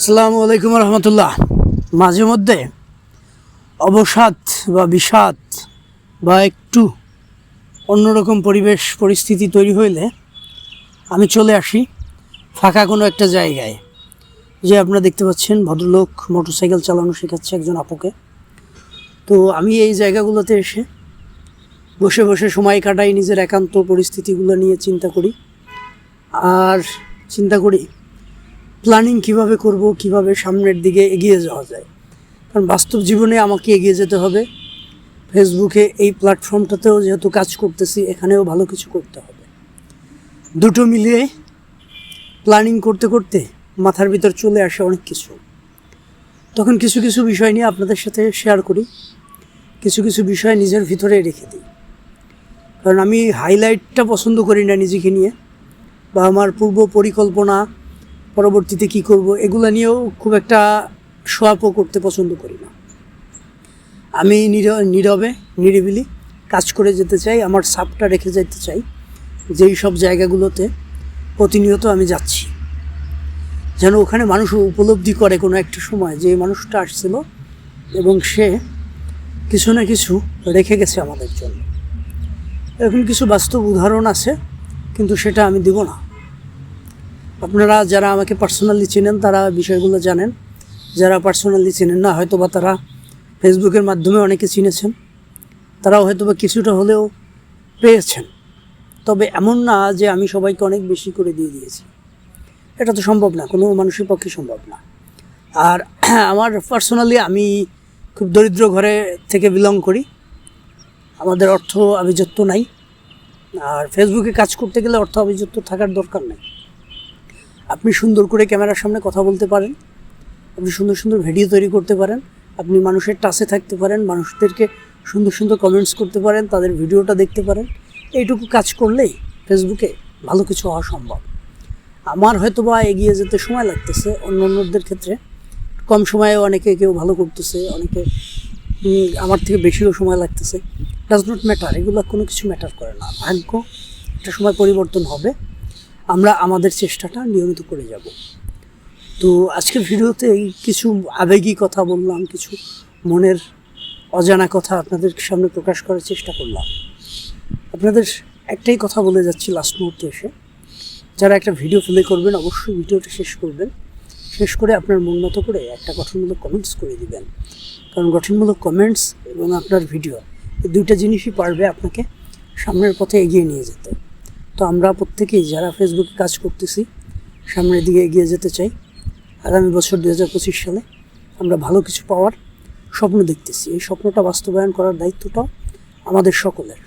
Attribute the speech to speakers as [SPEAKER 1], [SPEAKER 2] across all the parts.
[SPEAKER 1] আসসালামু আলাইকুম রহমতুল্লাহ। মাঝে মধ্যে অবসাদ বা বিষাদ বা একটু অন্যরকম পরিবেশ, পরিস্থিতি তৈরি হইলে আমি চলে আসি ফাঁকা কোনো একটা জায়গায়। যে আপনারা দেখতে পাচ্ছেন, ভদ্রলোক মোটরসাইকেল চালানো শেখাচ্ছে একজন আপুকে। তো আমি এই জায়গাগুলোতে এসে বসে বসে সময় কাটাই, নিজের একান্ত পরিস্থিতিগুলো নিয়ে চিন্তা করি। আর চিন্তা করি প্ল্যানিং কীভাবে করব, কীভাবে সামনের দিকে এগিয়ে যাওয়া যায়? কারণ বাস্তব জীবনে আমাকে এগিয়ে যেতে হবে। ফেসবুকে এই প্ল্যাটফর্মটাতেও যেহেতু কাজ করতেছি, এখানেও ভালো কিছু করতে হবে। দুটো মিলিয়ে প্ল্যানিং করতে করতে মাথার ভিতর চলে আসে অনেক কিছু। তখন কিছু কিছু বিষয় নিয়ে আপনাদের সাথে শেয়ার করি। কিছু কিছু বিষয় নিজের ভিতরে রেখে দিই। কারণ আমি হাইলাইটটা পছন্দ করি না নিজেকে নিয়ে, বা আমার পূর্ব পরিকল্পনা পরবর্তীতে কি করব, এগুলো নিয়েও খুব একটা সোয়াপও করতে পছন্দ করি না। আমি নীর- নীরবে, নিরিবিলি কাজ করে যেতে চাই, আমার সাপটা রেখে যেতে চাই, যেই সব জায়গাগুলোতে প্রতিনিয়ত আমি যাচ্ছি। যেন ওখানে মানুষ উপলব্ধি করে কোনো একটা সময় যে মানুষটা আসছিল এবং সে কিছু না কিছু রেখে গেছে আমাদের জন্য। এরকম কিছু বাস্তব উদাহরণ আছে, কিন্তু সেটা আমি দিব না। আপনারা যারা আমাকে পার্সোনালি চেনেন, তারা বিষয়গুলো জানেন। যারা পার্সোনালি চেনেন না হয়তো বা তারা ফেসবুকের মাধ্যমে অনেকে চিনেছেন। তারাও হয়তো বা কিছুটা হলেও পেয়েছেন। তবে এমন না যে আমি সবাইকে অনেক বেশি করে দিয়ে দিয়েছি। এটা তো সম্ভব না, কোনো মানুষের পক্ষে সম্ভব না। আর আমার পার্সোনালি আমি খুব দরিদ্র ঘরে থেকে বিলং করি। আমাদের অর্থ আভিজাত্য নাই। আর ফেসবুকে কাজ করতে গেলে অর্থ আভিজাত্য থাকার দরকার নেই। আপনি সুন্দর করে ক্যামেরার সামনে কথা বলতে পারেন, আপনি সুন্দর সুন্দর ভিডিও তৈরি করতে পারেন, আপনি মানুষের টাচে থাকতে পারেন, মানুষদেরকে সুন্দর সুন্দর কমেন্টস করতে পারেন, তাদের ভিডিওটা দেখতে পারেন। এইটুকু কাজ করলেই ফেসবুকে ভালো কিছু হওয়া সম্ভব। আমার হয়তো বা এগিয়ে যেতে সময় লাগতেছে অন্য অন্যদের ক্ষেত্রে। কম সময়ে অনেকে কেউ ভালো করতেছে, অনেকে আমার থেকে বেশিও সময় লাগতেছে। ডাজ নট ম্যাটার এগুলো কোনো কিছু ম্যাটার করে না। ভাগ্য, একটা সময় পরিবর্তন হবে। আমরা আমাদের চেষ্টাটা নিয়মিত করে যাব। তো আজকের ভিডিওতে এই কিছু আবেগী কথা বললাম, কিছু মনের অজানা কথা আপনাদের সামনে প্রকাশ করার চেষ্টা করলাম। আপনাদের একটাই কথা বলে যাচ্ছি লাস্ট মুহূর্তে এসে। যারা একটা ভিডিও প্লে করবেন, অবশ্যই ভিডিওটা শেষ করবেন। শেষ করে আপনার মন মতো করে একটা গঠনমূলক কমেন্টস করে দিবেন। কারণ গঠনমূলক কমেন্টস এবং আপনার ভিডিও এই দুইটা জিনিসই পারবে আপনাকে সামনের পথে এগিয়ে নিয়ে যেতে। তো আমরা প্রত্যেকেই যারা ফেসবুকে কাজ করতেছি, সামনের দিকে এগিয়ে যেতে চাই, আগামী বছর দু হাজার পঁচিশ সালে আমরা ভালো কিছু পাওয়ার স্বপ্ন দেখতেছি। এই স্বপ্নটা বাস্তবায়ন করার দায়িত্বটাও আমাদের সকলের।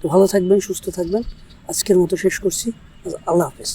[SPEAKER 1] তো ভালো থাকবেন, সুস্থ থাকবেন। আজকের মতো শেষ করছি। আল্লাহ হাফেজ।